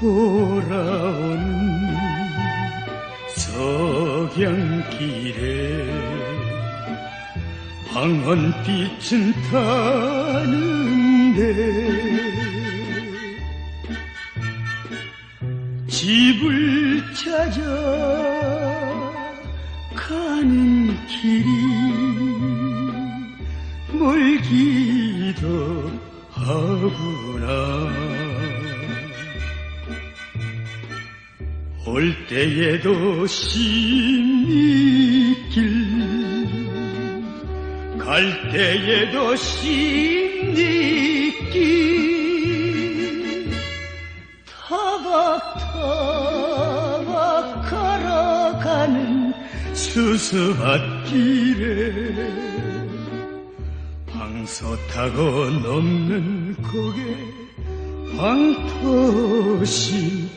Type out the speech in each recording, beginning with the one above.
돌아온 석양길에 방언빛은 타는데 집을 찾아 가는 길이 멀기도 하구나. 올 때에도 심리길. 갈 때에도 심리길. 타박 타박 걸어가는 수수밭길에 방서 타고 넘는 고개 황토신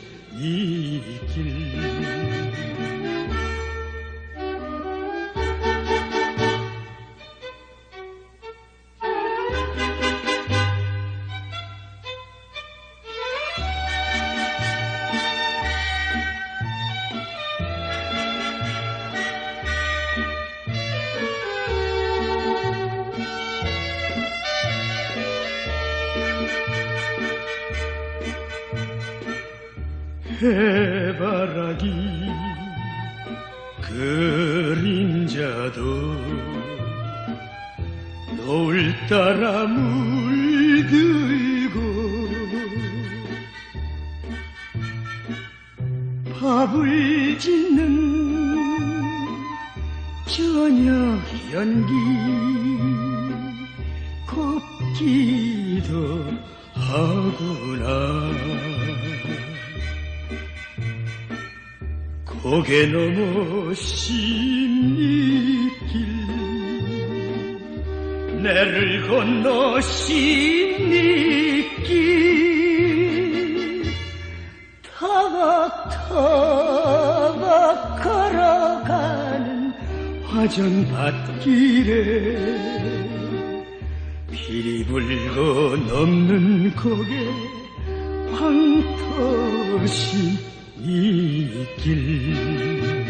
해바라기 그림자도 노을 따라 물들고 밥을 짓는 저녁 연기 곱기도 하구나 고개 넘어 심리길 내를 건너 심리길 타박 타박 걸어가는 화전밭길에 비리 불고 넘는 고개 황토신 이길